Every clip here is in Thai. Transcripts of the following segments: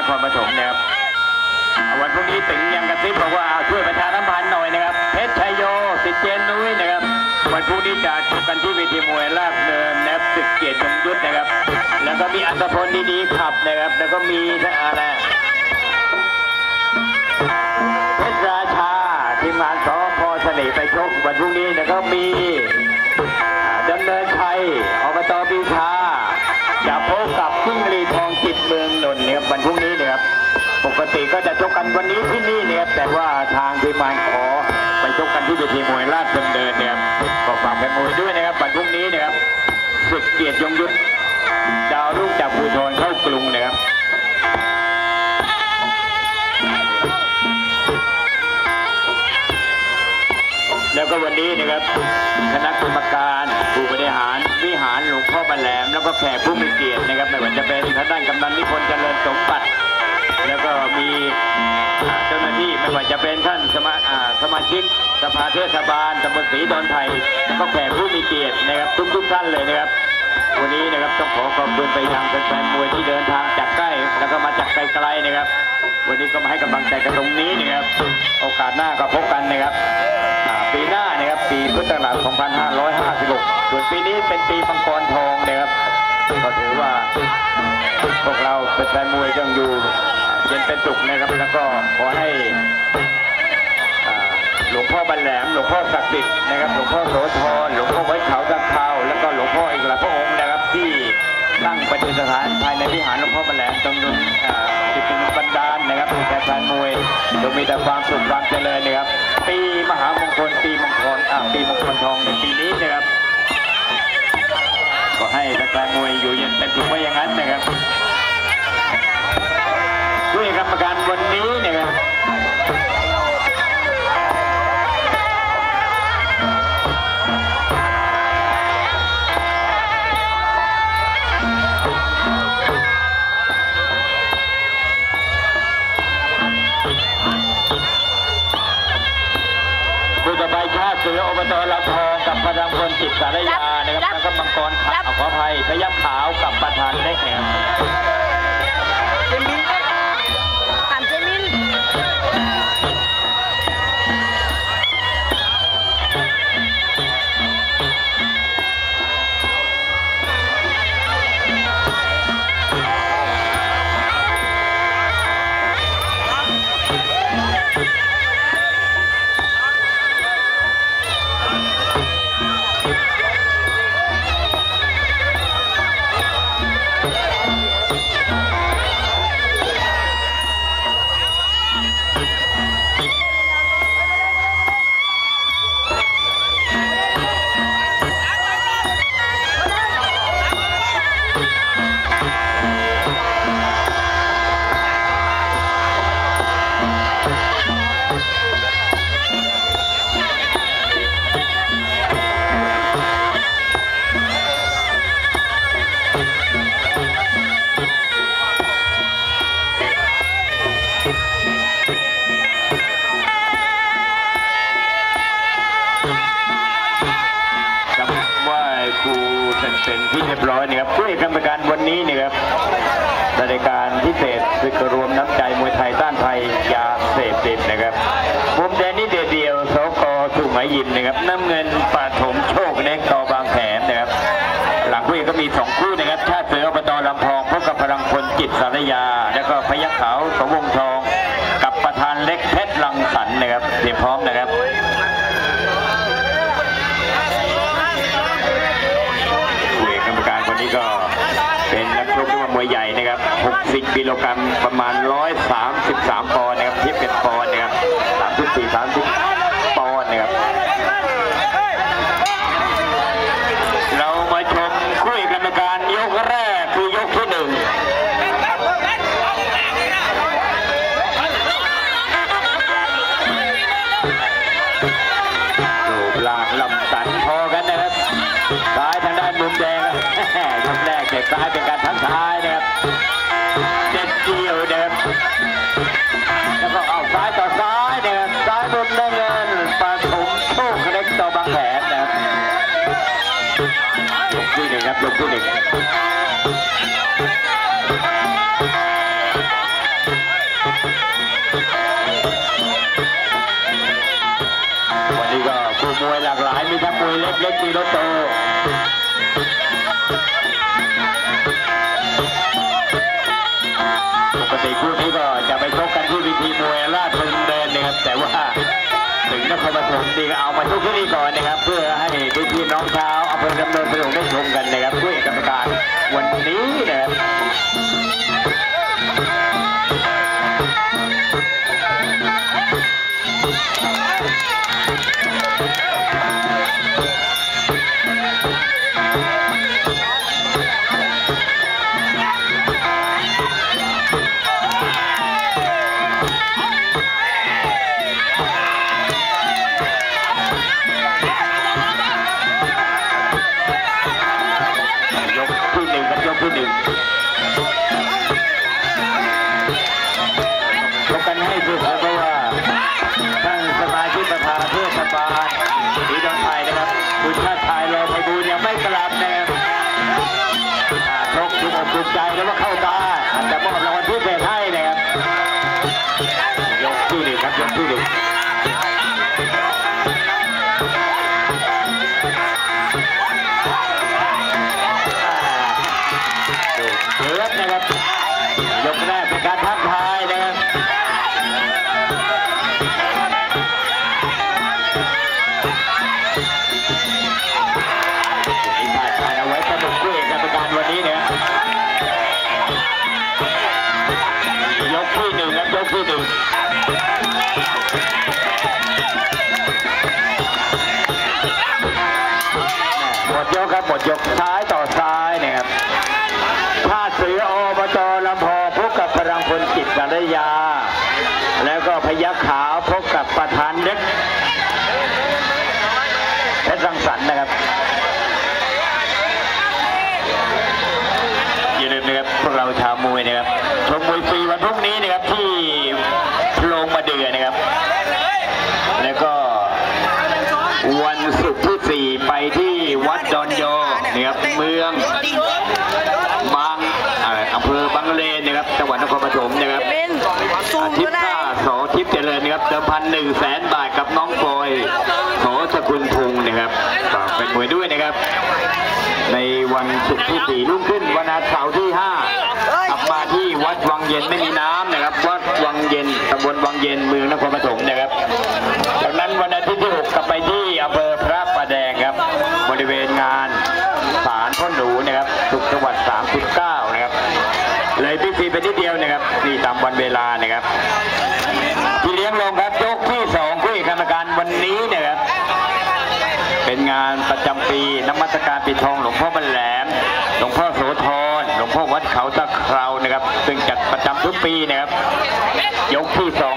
นครปฐมนะครับวันพรุ่งนี้ถึงยังกระซิบบอกว่าช่วยประชาสัมพันธ์หน่อยนะครับ เพชรชัยโยสิเจนนุ้ยนะครับ วันพรุ่งนี้จะชกกันที่เวทีมวยราบเนินนะครับศึกเกียรติยงยุทธนะครับ แล้วก็มีอัตพลดีๆขับนะครับ แล้วก็มีอะไรเพชรราชาทีมงานสพเสน่ห์ไปชกวันพรุ่งนี้แล้วก็มีดำเนินชัยอบตปีชาจะพบกับจิ้งรีทองจิตเมือง นนท์นะครับวันพรุ่งนี้เนะครับปกติก็จะชกกันวันนี้ที่นี่เนี่ยแต่ว่าทางทีมงานขอไปชกกันที่เวทีมวยราชดำเนินนะครับก็ฝากแฟนมวยด้วยนะครับวันพรุ่งนี้นะครับศึกเกียรติยงยุทธดาวรุ่งจากภูทรเข้ากรุงนะครับ แล้วก็วันนี้นะครับคณะกรรมการผู้บริหารวิหารหลวงพ่อบันแหลม แล้วก็แขกผู้มีเกียรตินะครับไม่ว่าจะเป็นท่านด้านกำนันนิพนธ์เจริญสมบัติ แล้วก็มีเจ้าหน้าที่ไม่ว่าจะเป็นท่านสมาอ่าสมาชิกสภาเทศบาลตำบลศรีดอนไทยแล้วก็แขกผู้มีเกียรตินะครับทุกทุกท่านเลยนะครับ วันนี้นะครับต้องขอขอบคุณไปยังแฟนมวยที่เดินทางจากใกล้แล้วก็มาจากไกลๆนะครับ วันนี้ก็มาให้กำลังใจกันตรงนี้นะครับ โอกาสหน้าก็พบกันนะครับปีหน้านะครับปีพุทธศักราช2556ส่วนปีนี้เป็นปีมังกรทองนะครับก็ถือว่าพวกเราเป็นแฟนมวยยังอยู่เย็นเป็นสุขนะครับแล้วก็ขอให้ หลวงพ่อบันแหลมหลวงพ่อศักดิ์สิทธิ์นะครับหลวงพ่อโสธรหลวงพ่อไว้เขาตะเขาแล้วก็หลวงพ่ออีกหลายพระองค์นะครับที่ตั้งประดิษฐานภายในวิหารหลวงพ่อบันแหลมตรงนู้นอ่าที่เป็นบันดาลนะครับเป็นแฟนมวยจงมีแต่ความสุขความเจริญนะครับ ปีมหามงคลปีมงคลอ่าปีมงคลทองในปีนี้นะครับก็ให้แฟนมวยอยู่เย็นเป็นสุขไว้อย่างนั้นนะครับด้วยกรรมการวันนี้นะครับ ต่อไปชาติเสืออบตลำทองกับพลังพลจิตสารยานะครับแล้วก็มังกรขาวขออภัยพยัคฆ์ขาวกับประธานเล็กนะครับเจมินถ สุไหมยิมนะครับน้ำเงินปาถมโชคเล็กกอบางแขมนะครับ หลังคู่เอกก็มีสองคู่นะครับชาติเสืออบตลำพองพบกับพลังพลจิตสารยา แล้วก็พยัคฆ์ขาวสวงทอง กับประธานเล็กเพชรลังสรรค์นะครับเตรียมพร้อมนะครับผู้เอกกรรมการคนนี้ก็เป็นนักชกที่ว่ามวยใหญ่นะครับ60กิโลกรัมประมาณ 133ปอนด์นะครับเทียบเป็นปอนด์นะครับ34 30 ยกแรกเด็กซ้ายเป็นการทักทายนะครับเด็ดเกี่ยวนะครับแล้วก็เอาซ้ายต่อซ้ายนะครับซ้ายมุมน้เงินปาถมโชคเล็กต่อบางแขนนะครับยกที่หนึ่งครับยกที่หนึ่งวันนี้ก็คู่มวยหลากหลายมีทั้งมวยเล็กเล็กมีรถโต ชกกันที่วิธีมวยราชดำเนินนะครับ แต่ว่าถึงนครปฐมดีก็เอามาชกที่นี่ก่อนนะครับ เพื่อให้พี่ๆน้องชาวอำเภอดำเนินสะดวกได้ชมกันนะครับด้วยกรรมการวันนี้นะครับ ยกซ้ายต่อซ้ายนะครับท่าเสืออบจลำพอพบกับพลังพลจิตกัลยา แล้วก็พยัคขาวพบกับประธานเล็กเพชรรังสรรค์นะครับอย่าลืมนะครับพวกเราชาวมวยนะครับชมมวยฟรีวันพรุ่งนี้นะครับที่ 1 0 0 0 0แสนบาทกับน้องพลอยโถสกุลพงศ์นะครับฝากเป็นมวยด้วยนะครับ ในวันศุกร์ที่สี่รุ่งขึ้นวันอาทิตย์ที่ห้ากลับมาที่วัดวังเย็นไม่มีน้ำนะครับ วัดวังเย็นตำบลวังเย็นเมืองนครปฐมนะครับจากนั้นวันอาทิตย์ที่หกลับไปที่อำเภอพระประแดงครับ บริเวณงานศาลพ่อหนูนะครับสุขสวัสดิ์39นะครับเลยพิธีไปนิดเดียวนะครับนี่ตามวันเวลานะครับ งานประจำปีน้ำมัสการปิดทองหลวงพ่อบรรแหลม หลวงพ่อโสธรหลวงพ่อวัดเขาตะเครานะครับ ซึ่งจัดประจำทุกปีนะครับ ยกที่สอง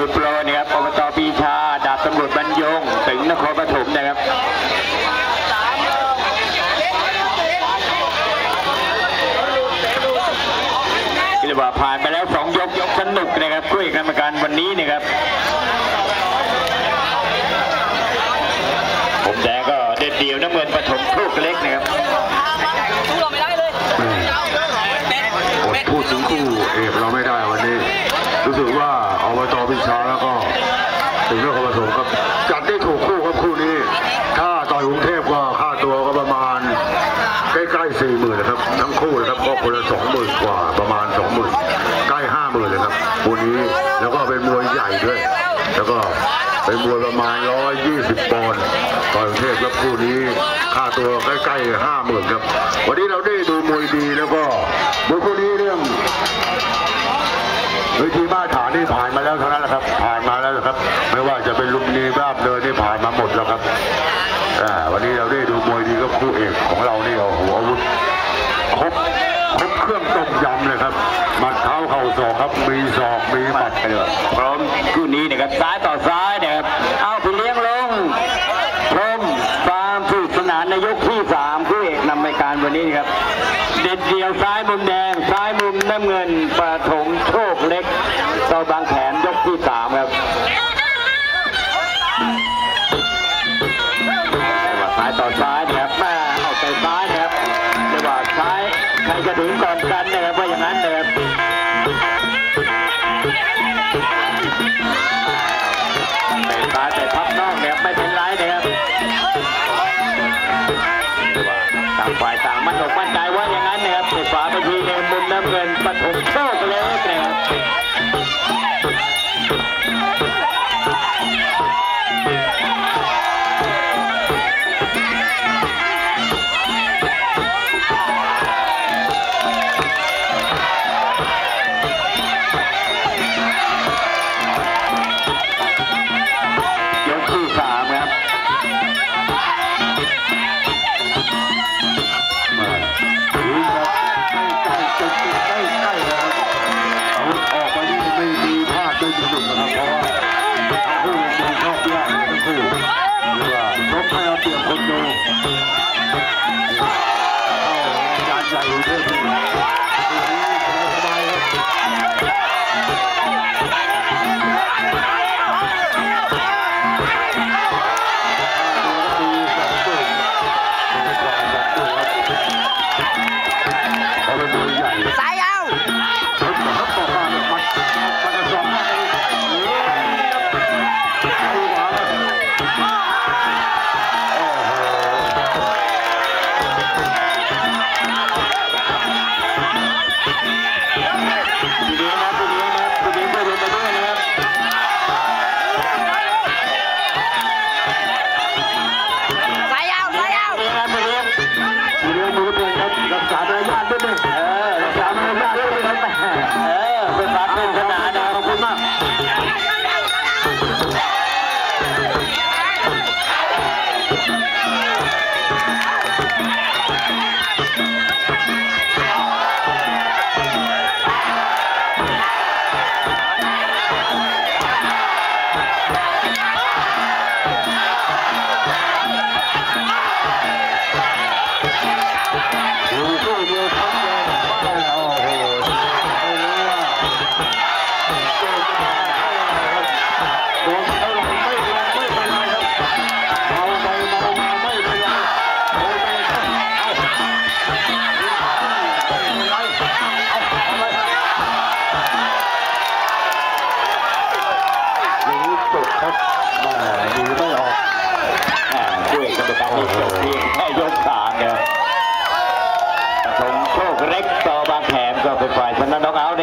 ก็มือโปรนะครับอบตปีชา ดาบตำรวจบรรยง ถึงนครปฐมนะครับ เรียกว่าผ่านไปแล้วสองยกยกสนุกนะครับคุยกรรมการวันนี้นะครับ ผมแดงก็เด็ดเดียวน้ำเงินปฐมโชคเล็กนะครับ สู้เราไม่ได้เลย อดพูดถึงคู่เอกเราไม่ได้วันนี้ รู้ สึกว่าอบตพิชาแล้วก็ถึงนครปฐมครับจัดได้ถูกคู่ครับคู่นี้ ถ้าต่อยกรุงเทพก็ค่าตัวก็ประมาณใกล้ๆสี่หมื่นนะครับ ทั้งคู่นะครับก็คนละสองหมื่นกว่าประมาณสองหมื่นใกล้ห้าหมื่นเลยครับคู่นี้แล้วก็เป็นมวยใหญ่ด้วย แล้วก็เป็นมวยประมาณร้อยยี่สิบปอนด์ต่อยกรุงเทพครับคู่นี้ค่าตัวใกล้ๆห้าหมื่นครับ วันนี้เราได้ดูมวยดีแล้วก็มวยคู่นี้ วิธีมาตรฐานที่ผ่านมาแล้วเท่านั้นแหละครับ ผ่านมาแล้วครับ ไม่ว่าจะเป็นลุมนีบ้าบเดินนี่ผ่านมาหมดแล้วครับวันนี้เราได้ดูมวยดีก็คู่เอกของเรานี่โอ้โหอาวุธครบครบเครื่องต้มยำเลยครับหมัดเท้าเข่าศอกครับมีศอกมีหมัดเลยพร้อมคู่นี้นะครับซ้ายต่อซ้ายนะครับ เงินปะถงโชคเล็กต่อบางแขนยกที่สามครับเรียกว่าซ้ายต่อซ้ายนะครับแม่เอาใจซ้ายนะครับจะว่าซ้ายใครจะถึงก่อน ในมุมน้ำเงินปฐมโชคแล้วครับ นี้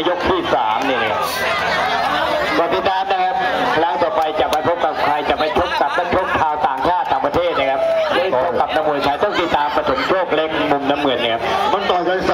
ยกที่สามนี่เนี่ยก็ติดตามนะครับครั้งต่อไปจะไปพบกับใครจะไปชกกับนักชกชาวต่างชาติต่างประเทศนะครับหรือชกกับนักมวยไทยต้องติดตามปฐมโชคเล็กมุมน้ำเงินเนี่ยครับมันต่อยกันส